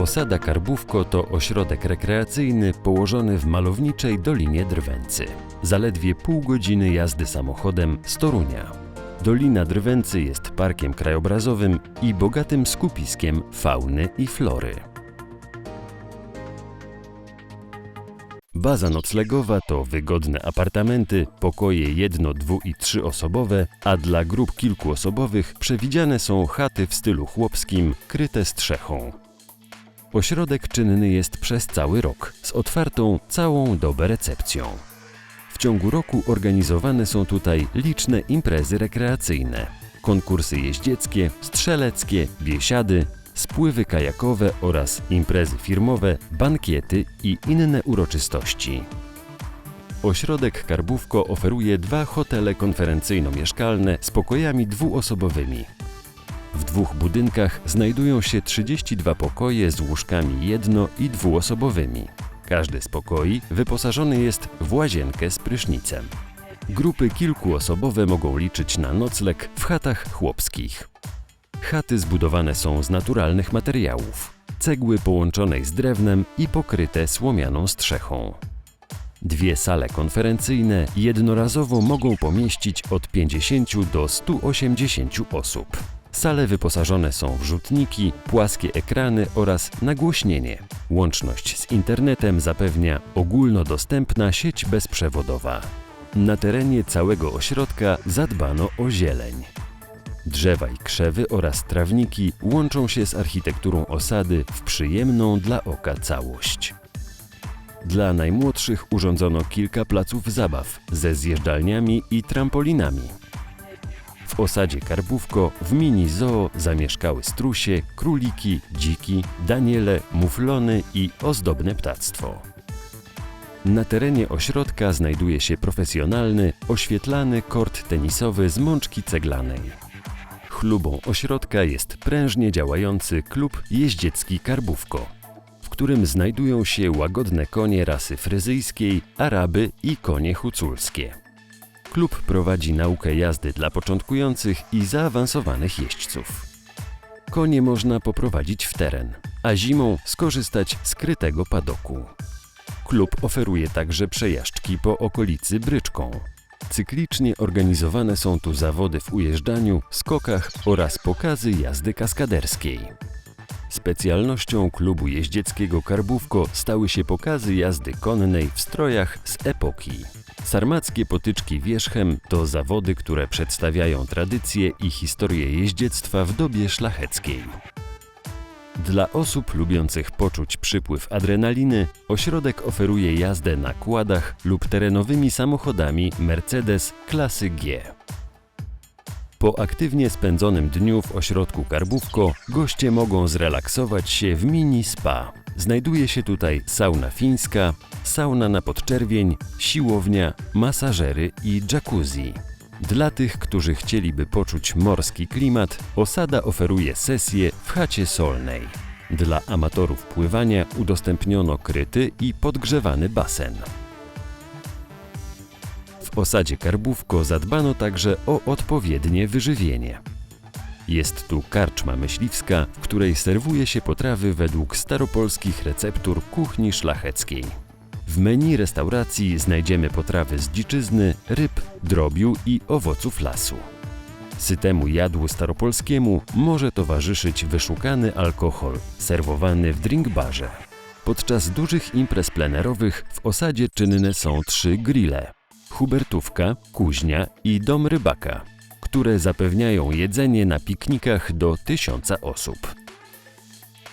Osada Karbówko to ośrodek rekreacyjny położony w malowniczej Dolinie Drwęcy. Zaledwie pół godziny jazdy samochodem z Torunia. Dolina Drwęcy jest parkiem krajobrazowym i bogatym skupiskiem fauny i flory. Baza noclegowa to wygodne apartamenty, pokoje jedno-, dwu- i trzyosobowe, a dla grup kilkuosobowych przewidziane są chaty w stylu chłopskim, kryte strzechą. Ośrodek czynny jest przez cały rok, z otwartą całą dobę recepcją. W ciągu roku organizowane są tutaj liczne imprezy rekreacyjne, konkursy jeździeckie, strzeleckie, biesiady, spływy kajakowe oraz imprezy firmowe, bankiety i inne uroczystości. Ośrodek Karbówko oferuje dwa hotele konferencyjno-mieszkalne z pokojami dwuosobowymi. W dwóch budynkach znajdują się 32 pokoje z łóżkami jedno- i dwuosobowymi. Każdy z pokoi wyposażony jest w łazienkę z prysznicem. Grupy kilkuosobowe mogą liczyć na nocleg w chatach chłopskich. Chaty zbudowane są z naturalnych materiałów, cegły połączonej z drewnem i pokryte słomianą strzechą. Dwie sale konferencyjne jednorazowo mogą pomieścić od 50 do 180 osób. Sale wyposażone są w rzutniki, płaskie ekrany oraz nagłośnienie. Łączność z internetem zapewnia ogólnodostępna sieć bezprzewodowa. Na terenie całego ośrodka zadbano o zieleń. Drzewa i krzewy oraz trawniki łączą się z architekturą osady w przyjemną dla oka całość. Dla najmłodszych urządzono kilka placów zabaw ze zjeżdżalniami i trampolinami. W osadzie Karbówko w mini zoo zamieszkały strusie, króliki, dziki, daniele, muflony i ozdobne ptactwo. Na terenie ośrodka znajduje się profesjonalny, oświetlany kort tenisowy z mączki ceglanej. Chlubą ośrodka jest prężnie działający klub jeździecki Karbówko, w którym znajdują się łagodne konie rasy fryzyjskiej, araby i konie huculskie. Klub prowadzi naukę jazdy dla początkujących i zaawansowanych jeźdźców. Konie można poprowadzić w teren, a zimą skorzystać z krytego padoku. Klub oferuje także przejażdżki po okolicy bryczką. Cyklicznie organizowane są tu zawody w ujeżdżaniu, skokach oraz pokazy jazdy kaskaderskiej. Specjalnością klubu jeździeckiego Karbówko stały się pokazy jazdy konnej w strojach z epoki. Sarmackie potyczki wierzchem to zawody, które przedstawiają tradycje i historię jeździectwa w dobie szlacheckiej. Dla osób lubiących poczuć przypływ adrenaliny, ośrodek oferuje jazdę na kładach lub terenowymi samochodami Mercedes klasy G. Po aktywnie spędzonym dniu w ośrodku Karbówko goście mogą zrelaksować się w mini spa. Znajduje się tutaj sauna fińska, sauna na podczerwień, siłownia, masażery i jacuzzi. Dla tych, którzy chcieliby poczuć morski klimat, osada oferuje sesję w chacie solnej. Dla amatorów pływania udostępniono kryty i podgrzewany basen. W osadzie Karbówko zadbano także o odpowiednie wyżywienie. Jest tu karczma myśliwska, w której serwuje się potrawy według staropolskich receptur kuchni szlacheckiej. W menu restauracji znajdziemy potrawy z dziczyzny, ryb, drobiu i owoców lasu. Sytemu jadłu staropolskiemu może towarzyszyć wyszukany alkohol, serwowany w drinkbarze. Podczas dużych imprez plenerowych w osadzie czynne są trzy grille. Hubertówka, kuźnia i dom rybaka, które zapewniają jedzenie na piknikach do tysiąca osób.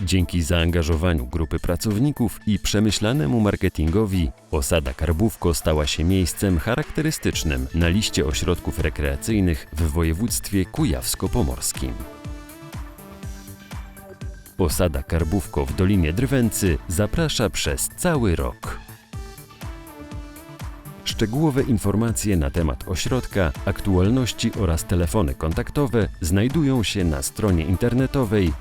Dzięki zaangażowaniu grupy pracowników i przemyślanemu marketingowi, osada Karbówko stała się miejscem charakterystycznym na liście ośrodków rekreacyjnych w województwie kujawsko-pomorskim. Osada Karbówko w Dolinie Drwęcy zaprasza przez cały rok. Szczegółowe informacje na temat ośrodka, aktualności oraz telefony kontaktowe znajdują się na stronie internetowej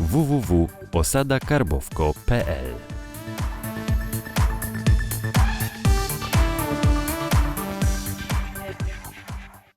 www.osadakarbowko.pl